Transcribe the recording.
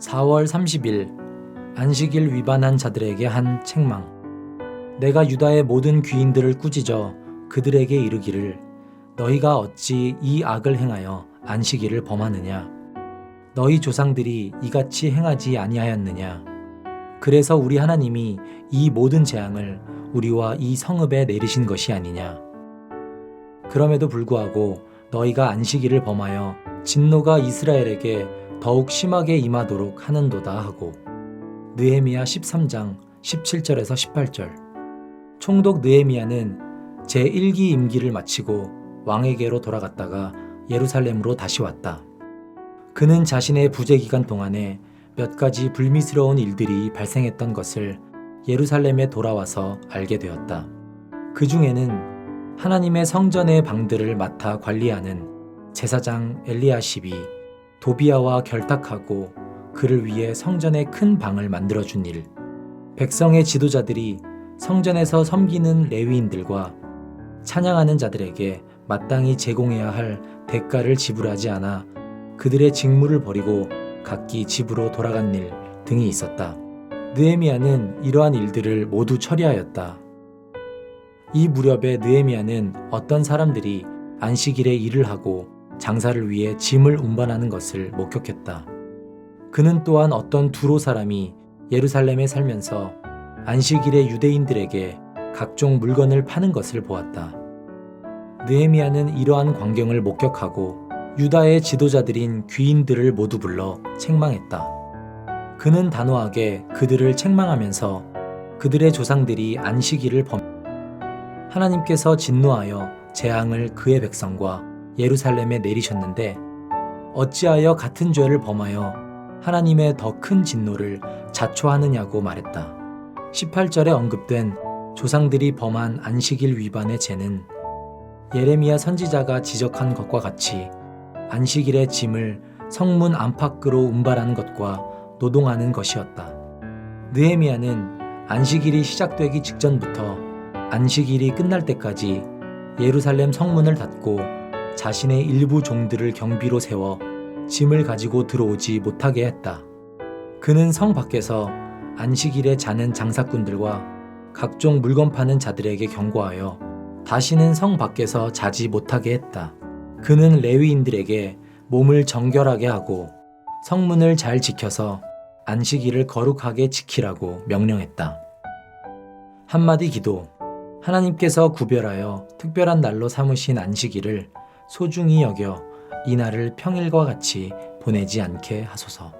4월 30일 안식일 위반한 자들에게 한 책망. 내가 유다의 모든 귀인들을 꾸짖어 그들에게 이르기를 너희가 어찌 이 악을 행하여 안식일을 범하느냐? 너희 조상들이 이같이 행하지 아니하였느냐? 그래서 우리 하나님이 이 모든 재앙을 우리와 이 성읍에 내리신 것이 아니냐? 그럼에도 불구하고 너희가 안식일을 범하여 진노가 이스라엘에게 더욱 심하게 임하도록 하는도다 하고 느헤미야 13장 17절에서 18절 총독 느헤미야는 제1기 임기를 마치고 왕에게로 돌아갔다가 예루살렘으로 다시 왔다. 그는 자신의 부재 기간 동안에 몇 가지 불미스러운 일들이 발생했던 것을 예루살렘에 돌아와서 알게 되었다. 그 중에는 하나님의 성전의 방들을 맡아 관리하는 제사장 엘리야십이 도비아와 결탁하고 그를 위해 성전에 큰 방을 만들어 준 일, 백성의 지도자들이 성전에서 섬기는 레위인들과 찬양하는 자들에게 마땅히 제공해야 할 대가를 지불하지 않아 그들의 직무를 버리고 각기 집으로 돌아간 일 등이 있었다. 느헤미야는 이러한 일들을 모두 처리하였다. 이 무렵에 느헤미야는 어떤 사람들이 안식일에 일을 하고 장사를 위해 짐을 운반하는 것을 목격했다. 그는 또한 어떤 두로 사람이 예루살렘에 살면서 안식일에 유대인들에게 각종 물건을 파는 것을 보았다. 느헤미야는 이러한 광경을 목격하고 유다의 지도자들인 귀인들을 모두 불러 책망했다. 그는 단호하게 그들을 책망하면서 그들의 조상들이 안식일을 범 하나님께서 진노하여 재앙을 그의 백성과 예루살렘에 내리셨는데 어찌하여 같은 죄를 범하여 하나님의 더 큰 진노를 자초하느냐고 말했다. 18절에 언급된 조상들이 범한 안식일 위반의 죄는 예레미야 선지자가 지적한 것과 같이 안식일의 짐을 성문 안팎으로 운반하는 것과 노동하는 것이었다. 느헤미야는 안식일이 시작되기 직전부터 안식일이 끝날 때까지 예루살렘 성문을 닫고 자신의 일부 종들을 경비로 세워 짐을 가지고 들어오지 못하게 했다. 그는 성 밖에서 안식일에 자는 장사꾼들과 각종 물건 파는 자들에게 경고하여 다시는 성 밖에서 자지 못하게 했다. 그는 레위인들에게 몸을 정결하게 하고 성문을 잘 지켜서 안식일을 거룩하게 지키라고 명령했다. 한마디 기도. 하나님께서 구별하여 특별한 날로 삼으신 안식일을 소중히 여겨 이 날을 평일과 같이 보내지 않게 하소서.